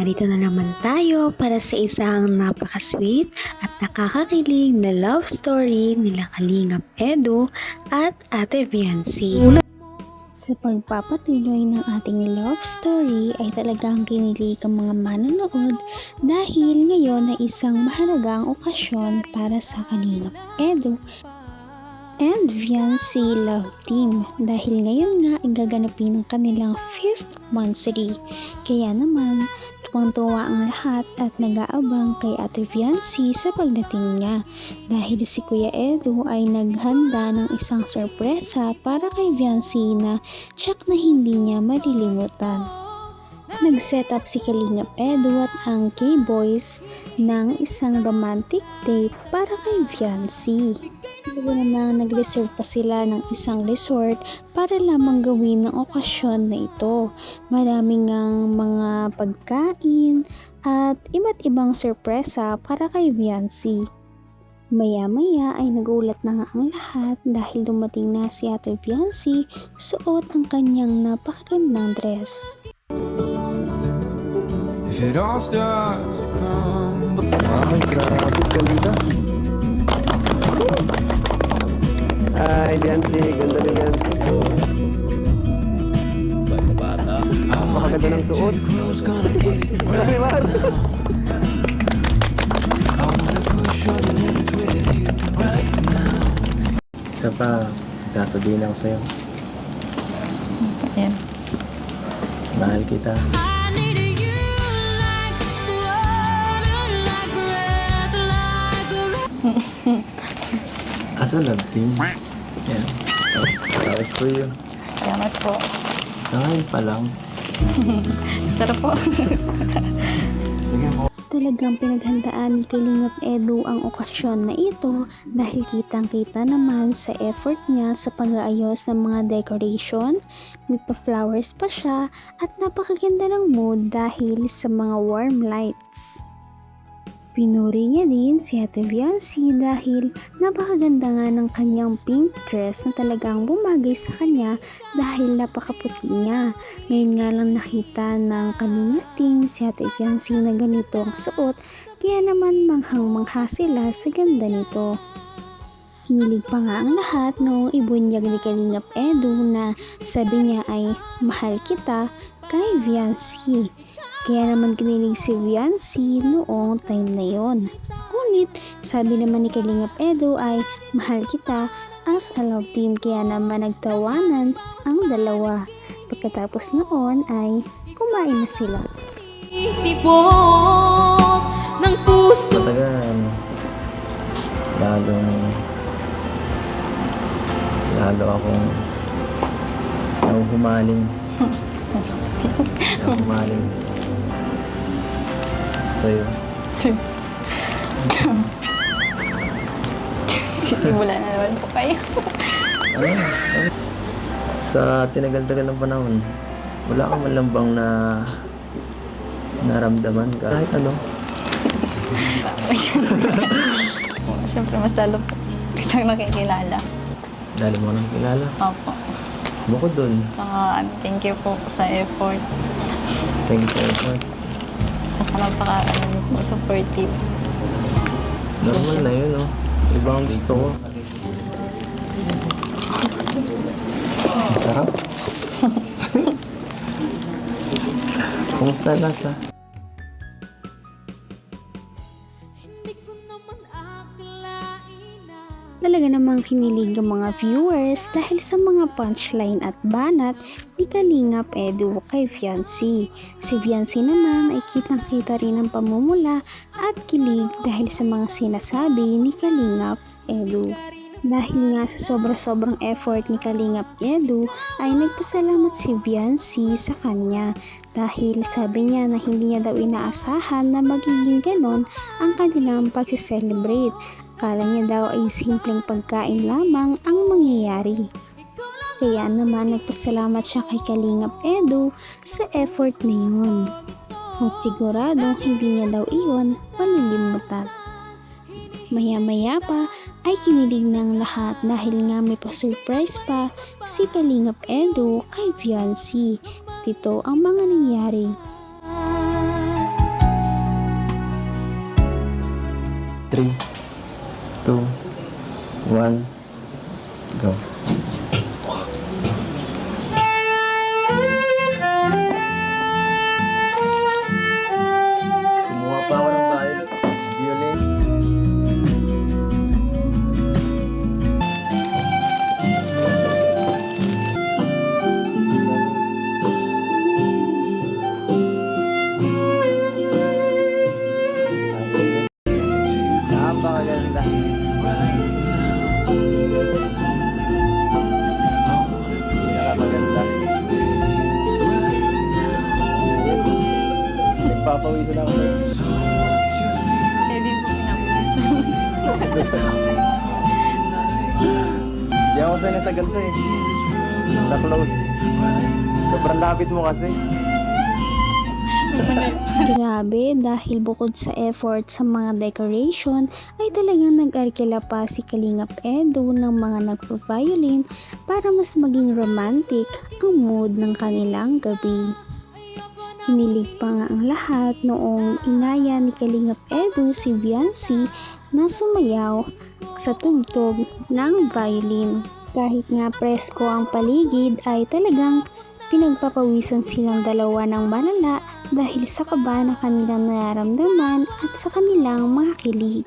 Narito na naman tayo para sa isang napaka-sweet at nakakakilig na love story nila Kalingap Edu at Ate Viancy. Sa pagpapatuloy ng ating love story ay talagang kinilig ang mga manonood dahil ngayon ay isang mahalagang okasyon para sa Kalingap Edu and Viancy Love Team dahil ngayon nga ay gaganapin ang kanilang 5th monthsary. Kaya naman, tuwang-tuwa ang lahat at nag-aabang kay Ate Viancy sa pagdating niya dahil si Kuya Edu ay naghanda ng isang sorpresa para kay Viancy na tsak na hindi niya malilimutan. Nag-set up si Kalingap Edu at ang K-Boys ng isang romantic date para kay Viancy. Talaga namang nag-reserve pa sila ng isang resort para lamang gawin ng okasyon na ito. Maraming ang mga pagkain at iba't ibang sorpresa para kay Viancy. Maya-maya ay nagulat na nga ang lahat dahil dumating na si Ate Viancy suot ang kanyang napakagandang dress. If it all starts to crumble, Ay, grabe, ganda. Ay, Biancy, ganda ni Biancy. Bata. Napakaganda ng suot. close, gonna get it. Grabe man. Isa pa, sasabihin ako sa'yo. Ayan. Mahal kita. I need a Asa love team? Yan. Tapos for you. Salamat po. Sa ngayon pa lang. Sarap po. Talagang pinaghandaan ni Kalingap Edu ang okasyon na ito dahil kitang-kita naman sa effort niya sa pag-aayos ng mga decoration, may pa-flowers pa siya at napakaganda ng mood dahil sa mga warm lights. Pinuri niya din si Ate Viancy dahil napakaganda nga ng kanyang pink dress na talagang bumagay sa kanya dahil napakaputi niya. Ngayon nga lang nakita ng kalingating si Ate Viancy na ganito ang suot kaya naman manghang-mangha sila sa ganda nito. Kinilig pa nga ang lahat noong ibunyag ni Kalingap Edu na sabi niya ay mahal kita kay Viancy. Kaya naman kinilig si Viancy noong time na yon. Ngunit sabi naman ni Kalingap Edu ay mahal kita as a love team kaya naman nagtawanan ang dalawa. Pagkatapos noon ay kumain na sila. tibok ng puso. Matagal. Lalong... Lalo akong... Ako humaling. Sa'yo. Simula na naman po kayo. Ano? Ano? Sa tinagal-tagal ng panahon, wala ka man lang bang na naramdaman ka? Kahit ano. Siyempre, mas lalo po kitang nakikilala. Dahil mo nang kilala. Opo. Bukod dun, Tsaka, ano, thank you po sa effort. thank you sa effort. Tsaka napaka, ano niyo po, supportive. Normal na yun, no? Ibang gusto ko. Ang sarap. Kumusta lasa? Hindi Talaga namang kinilig ang mga viewers dahil sa mga punchline at banat ni Kalingap Edu kay Fiancy. Si Fiancy naman ay kitang-kita rin ang pamumula at kilig dahil sa mga sinasabi ni Kalingap Edu. Dahil nga sa sobra-sobrang effort ni Kalingap Edu ay nagpasalamat si Viancy sa kanya dahil sabi niya na hindi niya daw inaasahan na magiging ganon ang kanilang pag-celebrate. Akala niya daw ay simpleng pagkain lamang ang mangyayari. Kaya naman nagpasalamat siya kay Kalingap Edo sa effort na yun. At sigurado hindi niya daw iwan panilimutan. Maya-maya pa ay kinilig ng lahat dahil nga may pa-surprise pa si Kalingap Edo kay Fiancy. Dito ang mga nangyari. Three. 2, 1, go. Ako sanay sa ganito eh. Sa close. Sobrang lapit mo kasi. Grabe dahil bukod sa effort sa mga decoration ay talagang nag-arkila pa si Kalingap Edo ng mga nagpa-violin para mas maging romantic ang mood ng kanilang gabi. Kinilig pa nga ang lahat noong inaya ni Kalingap Edo si Biancy na sumayaw sa tugtog ng violin. Kahit nga presko ang paligid ay talagang pinagpapawisan silang dalawa ng malala dahil sa kaba na kanilang nararamdaman at sa kanilang mga kilig.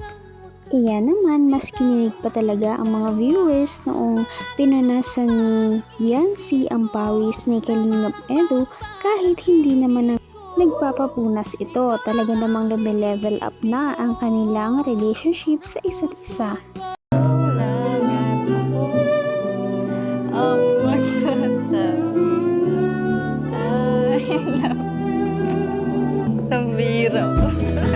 Kaya naman, mas kinilig pa talaga ang mga viewers noong pinanasan ni Yancy ang pawis ni Kalingap Edo kahit hindi naman ang nagpapapunas ito. Talaga namang level up na ang kanilang relationship sa isa't isa.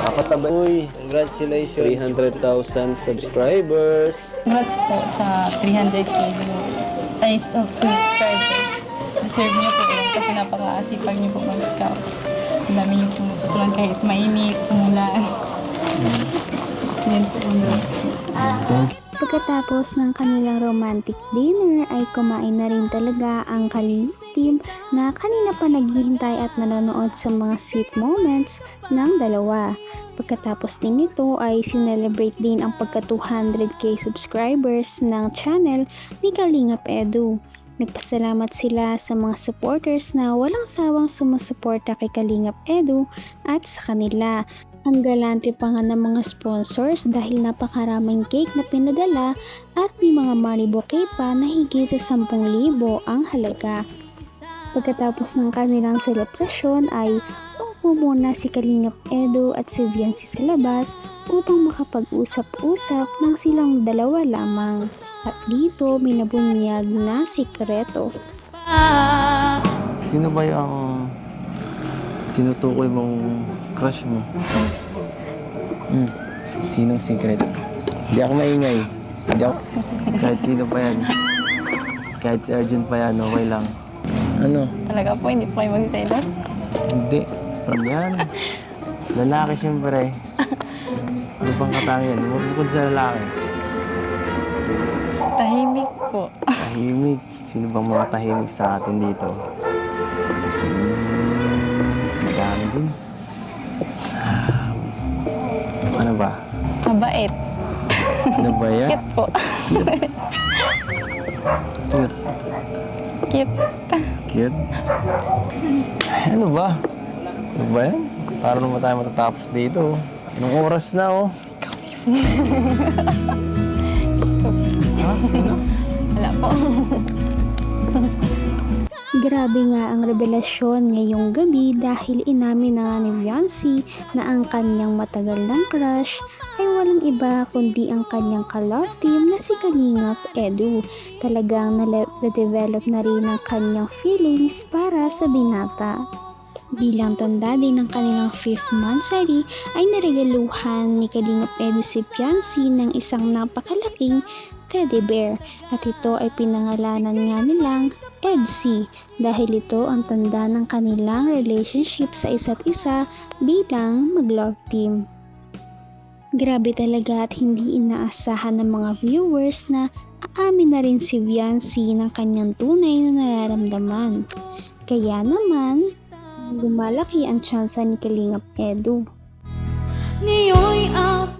Apat na ba? Uy, congratulations. 300,000 subscribers. Congrats po sa 300k view. Ay, oh, subscriber. Deserve niyo po yun kasi napaka-asipag niyo po mag-scout. Ang dami niyo pumututulan kahit mainit, umulan. Yan po ang Pagkatapos ng kanilang romantic dinner ay kumain na rin talaga ang Kaling team na kanina pa naghihintay at nanonood sa mga sweet moments ng dalawa. Pagkatapos din nito ay sinelebrate din ang pagka 200k subscribers ng channel ni Kalingap Edu. Nagpasalamat sila sa mga supporters na walang sawang sumusuporta kay Kalingap Edu at sa kanila. Ang galante pa nga ng mga sponsors dahil napakaraming cake na pinadala at may mga money bouquet pa na higit sa 10,000 ang halaga. Pagkatapos ng kanilang selebrasyon ay upo muna si Kalingap Edo at si Viancy sa labas upang makapag-usap-usap ng silang dalawa lamang. At dito may nabunyag na sikreto. Sino ba yung tinutukoy mong crush mo? Hmm. Sinong secret? Hindi ako maingay. Hindi ako... Kahit sino pa yan. Kahit si Arjun pa yan, okay lang. Ano? Talaga po, hindi po kayo magselos. Hindi. From yan. Lalaki siyempre. Ano pang katangian? Bukod sa lalaki. Tahimik po. Tahimik. Sino bang mga tahimik sa atin dito? Hmm, madami din. Ah, Ano ba? Mabait. Ano ba yan? Cute po. Cute. Cute. Cute? Ay, ano ba? Ano ba yan? Para naman tayo matatapos dito. Anong oras na oh? ha? Sino? Wala po. Grabe nga ang revelasyon ngayong gabi dahil inamin na ni Viancy na ang kanyang matagal ng crush ay walang iba kundi ang kanyang ka-love team na si Kalingap Edu. Talagang na-develop na rin ang kanyang feelings para sa binata. Bilang tanda din ng kanilang 5th monthsary ay naregaluhan ni Kalingap Edu si Fiancé ng isang napakalaking teddy bear at ito ay pinangalanan nga nilang Edsy dahil ito ang tanda ng kanilang relationship sa isa't isa bilang mag-love team. Grabe talaga at hindi inaasahan ng mga viewers na aamin na rin si Viancy ng kanyang tunay na nararamdaman. Kaya naman, lumalaki ang tsansa ni Kalingap Edu. Ngayon'y up